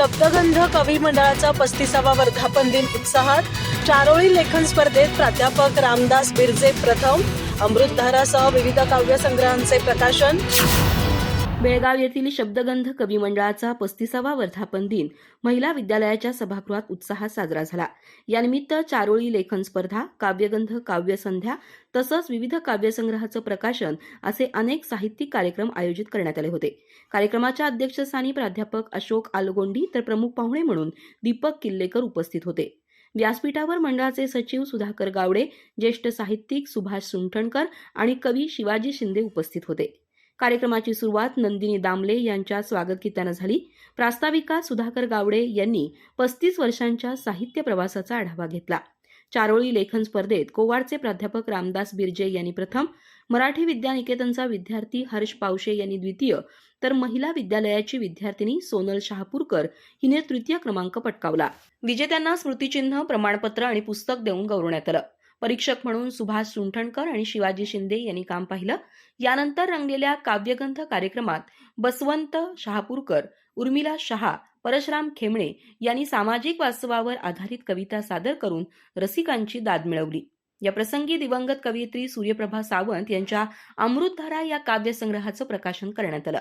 शब्दगंध कवी मंडळाचा पस्तीसावा वर्धापन दिन उत्साहात चारोळी लेखन स्पर्धेत प्राध्यापक रामदास बिरजे प्रथम अमृतधारासह विविध काव्यसंग्रहांचे प्रकाशन. बेळगाव येथील शब्दगंध कवी मंडळाचा पस्तीसावा वर्धापन दिन महिला विद्यालयाच्या सभागृहात उत्साहात साजरा झाला. यानिमित्त चारोळी लेखन स्पर्धा काव्यगंध काव्यसंध्या तसंच विविध काव्यसंग्रहाचं प्रकाशन असे अनेक साहित्यिक कार्यक्रम आयोजित करण्यात आले होते. कार्यक्रमाच्या अध्यक्षस्थानी प्राध्यापक अशोक आलगोंडी तर प्रमुख पाहुणे म्हणून दीपक किल्लेकर उपस्थित होते. व्यासपीठावर मंडळाचे सचिव सुधाकर गावडे ज्येष्ठ साहित्यिक सुभाष सुंठणकर आणि कवी शिवाजी शिंदे उपस्थित होते. कार्यक्रमाची सुरुवात नंदिनी दामले यांच्या स्वागत गीतानं झाली. प्रास्ताविका सुधाकर गावडे यांनी पस्तीस वर्षांच्या साहित्य प्रवासाचा आढावा घेतला. चारोळी लेखन स्पर्धेत कोवाडचे प्राध्यापक रामदास बिर्जे यांनी प्रथम मराठी विद्यानिकेतनचा विद्यार्थी हर्ष पावशे यांनी द्वितीय तर महिला विद्यालयाची विद्यार्थिनी सोनल शहापूरकर हिने तृतीय क्रमांक पटकावला. विजेत्यांना स्मृतिचिन्ह प्रमाणपत्र आणि पुस्तक देऊन गौरवण्यात आलं. परीक्षक म्हणून सुभाष सुंठणकर आणि शिवाजी शिंदे यांनी काम पाहिलं. यानंतर रंगलेल्या काव्यगंध कार्यक्रमात बसवंत शहापूरकर उर्मिला शहा परशराम खेमणे यांनी सामाजिक वास्तवावर आधारित कविता सादर करून रसिकांची दाद मिळवली. या प्रसंगी दिवंगत कवयित्री सूर्यप्रभा सावंत यांच्या अमृतधारा या काव्यसंग्रहाचं प्रकाशन करण्यात आलं.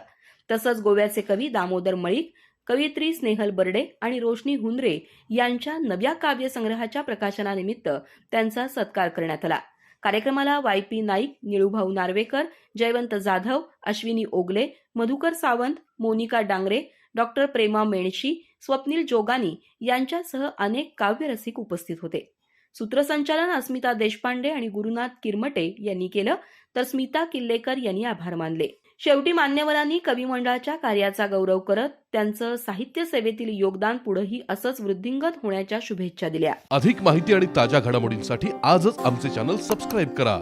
तसंच गोव्याचे कवी दामोदर मळीक कवयित्री स्नेहल बर्डे आणि रोशनी हुंद्रे यांच्या नव्या काव्यसंग्रहाच्या प्रकाशनानिमित्त त्यांचा सत्कार करण्यात आला. कार्यक्रमाला Y P Naik Nilubhau Narvekar Jaywant Jadhav Ashwini Ogale Madhukar Sawant Monika Dangre doctor Prema Menshi Swapnil Jogani यांच्यासह अनेक काव्यरसिक उपस्थित होते. सूत्रसंचालन अस्मिता देशपांडे आणि गुरुनाथ किरमटे यांनी केलं तर स्मिता किल्लेकर यांनी आभार मानले. शेवटी मान्यवरांनी कवी मंडळाच्या कार्याचा गौरव करत त्यांचं साहित्य सेवेतील योगदान पुढेही असंच वृद्धिंगत होण्याच्या शुभेच्छा दिल्या. अधिक माहिती आणि ताज्या घडामोडींसाठी आजच आमचे चॅनल सबस्क्राईब करा.